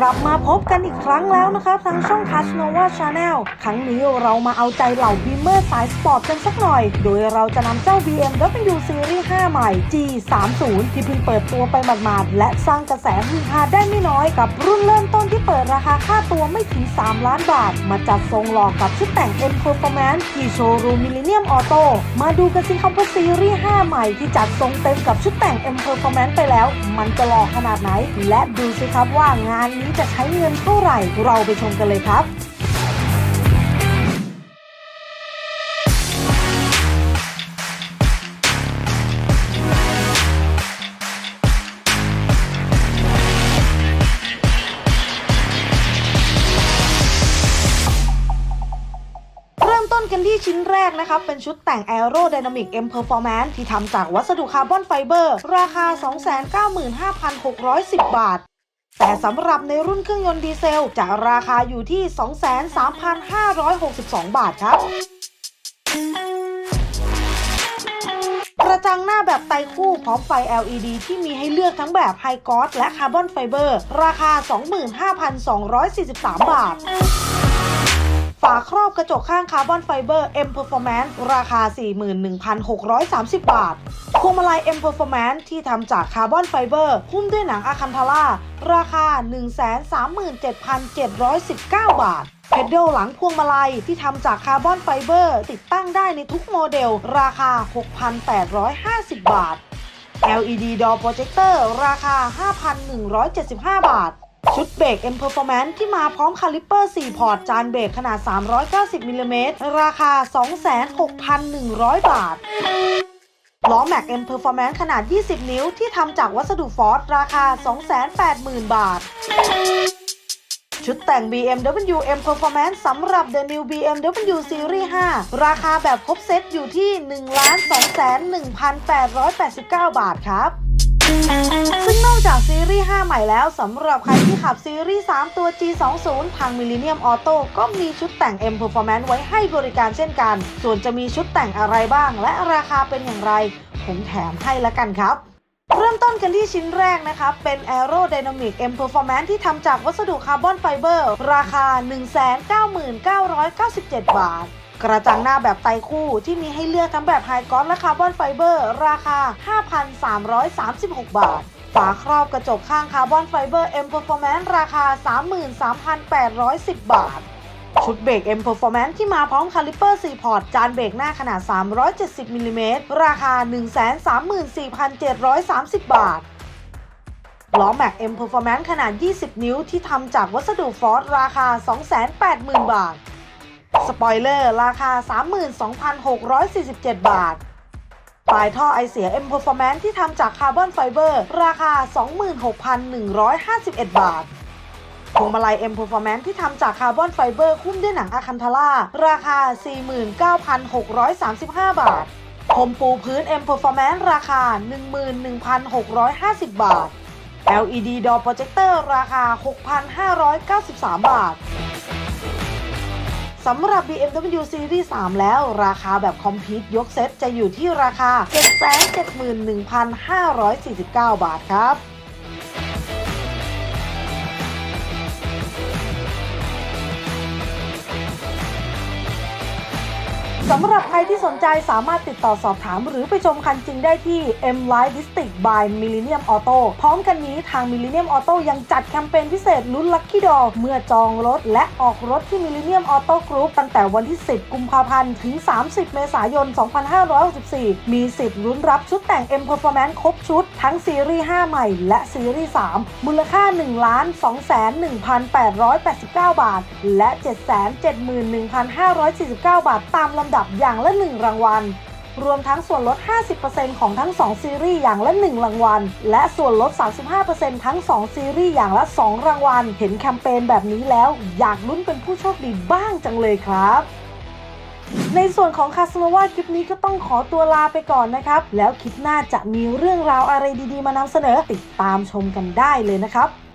กลับมาพบกันอีกครั้งแล้วนะครับทางช่อง c a s n o v a Channel ครั้งนี้เรามาเอาใจเหล่าบีมเมอร์สายสปอร์ตกันสักหน่อย โดยเราจะนำเจ้า BMW Series 5 ใหม่ G30 ที่เพิ่งเปิดตัวไปหมาดๆ และสร้างกระแสฮือฮาได้ไม่น้อยกับรุ่นเริ่มต้นที่เปิดราคาค่าตัวไม่ถึง 3 ล้านบาท มาจัดทรงหล่อกับชุดแต่ง M Performance ที่โชว์รูมมิลเลนเนียมออโต้มาดูกันสิครับว่าซีรีส์5ใหม่ที่จัดทรงเต็มกับชุดแต่ง M Performance ไปแล้ว มันจะหล่อขนาดไหน และดูสิครับว่างานนี้จะใช้เงินเท่าไหร่เราไปชมกันเลยครับเริ่มต้นกันที่ชิ้นแรกนะครับเป็นชุดแต่ง Aero Dynamic M Performance ที่ทำจากวัสดุคาร์บอนไฟเบอร์ ราคา 295,610 บาท แต่สำหรับในรุ่นเครื่องยนต์ดีเซลจะราคาอยู่ที่ 23,562 บาทครับ กระจังหน้าแบบไตคู่พร้อมไฟ LED ที่มีให้เลือกทั้งแบบไฮกอสและคาร์บอนไฟเบอร์ ราคา 25,243 บาทาครอบกระจกข้างคาร์บอนไฟเบอร์ M Performance ราคา 41,630 บาท พวงมาลัย M Performance ที่ทำจากคาร์บอนไฟเบอร์หุ้มด้วยหนังอะคันทาร่าราคา 137,719 บาทเพดเดิลหลังพวงมาลัยที่ทำจากคาร์บอนไฟเบอร์ ติดตั้งได้ในทุกโมเดล ราคา 6,850 บาท LED Door Projector ราคา 5,175 บาท ชุดเบรก M Performance ที่มาพร้อมคาลิปเปอร์ 4 พอร์ต จานเบรกขนาด 390มิลลิเมตรราคา 26,100 บาท ล้อแม็ก M Performance ขนาด 20 นิ้วที่ทำจากวัสดุฟอสราคา 280,000 บาท ชุดแต่ง BMW M Performance สำหรับ The New BMW Series 5 ราคาแบบครบเซตอยู่ที่ 1,211,889 บาทครับ ซึ่งนอกจากซีรีส์ 5 ใหม่แล้วสำหรับใครที่ขับซีรีส์ 3 ตัว G20 ทาง Millennium Auto ก็มีชุดแต่ง M Performance ไว้ให้บริการเช่นกัน ส่วนจะมีชุดแต่งอะไรบ้าง และราคาเป็นอย่างไร ผมแถมให้ละกันครับเริ่มต้นกันที่ชิ้นแรกนะครับเป็น Aero Dynamic M Performance ที่ทำจากวัสดุคาร์บอนไฟเบอร์ ราคา 199,997 บาท กระจังหน้าแบบไตคู่ที่มีให้เลือกทั้งแบบไฮกอสและคาร์บอนไฟเบอร์ราคา 5,336 บาท ฝาครอบกระจกข้างคาร์บอนไฟเบอร์ M Performance ราคา 33,810 บาท ชุดเบรก M Performance ที่มาพร้อมคาลิปเปอร์4พอร์ต จานเบรกหน้าขนาด 370มิลลิเมตรราคา 134,730 บาทล้อแม็ก M Performance ขนาด 20 นิ้วที่ทำจากวัสดุฟอสราคา 280,000 บาท สปอยเลอร์ ราคา 32,647 บาท ปลายท่อไอเสีย M Performance ที่ทำจากคาร์บอนไฟเบอร์ ราคา 26,151 บาทพวงมาลัย M Performance ที่ทำจากคาร์บอนไฟเบอร์คุ้มด้วยหนังอะคันทาร่า ราคา 49,635 บาทพรมปูพื้น M Performance ราคา 11,650 บาท LED Door Projector ราคา 6,593 บาท สำหรับ BMW Series 3 แล้วราคาแบบคอมพิวต์ยกเซตจะอยู่ที่ราคา 771,549 บาทครับ สำหรับใครที่สนใจสามารถติดต่อสอบถาม หรือไปชมคันจริงได้ที่ M Line District by Millennium Auto พร้อมกันนี้ทาง Millennium Auto ยังจัดแคมเปญพิเศษลุ้น Lucky Draw เมื่อจองรถและออกรถที่ Millennium Auto Group ตั้งแต่วันที่ 10 กุมภาพันธ์ ถึง 30 เมษายน 2564 มีสิทธิ์ลุ้นรับชุดแต่ง M Performance ครบชุด ทั้งซีรีส์ 5 ใหม่ และซีรีส์ 3 มูลค่า 1 2 1 889 บาท และ 771,549 บาทตามลำดับดับอย่างละ 1 รางวัล รวมทั้งส่วนลด 50%ของทั้ง 2 ซีรีส์อย่างละ 1 รางวัล และส่วนลด 35%ทั้ง 2 ซีรีส์อย่างละ 2 รางวัล เห็นแคมเปญแบบนี้แล้ว อยากลุ้นเป็นผู้โชคดีบ้างจังเลยครับในส่วนของคาสโนวาคลิปนี้ก็ต้องขอตัวลาไปก่อนนะครับ แล้วคลิปหน้าจะมีเรื่องราวอะไรดีๆมานำเสนอติดตามชมกันได้เลยนะครับ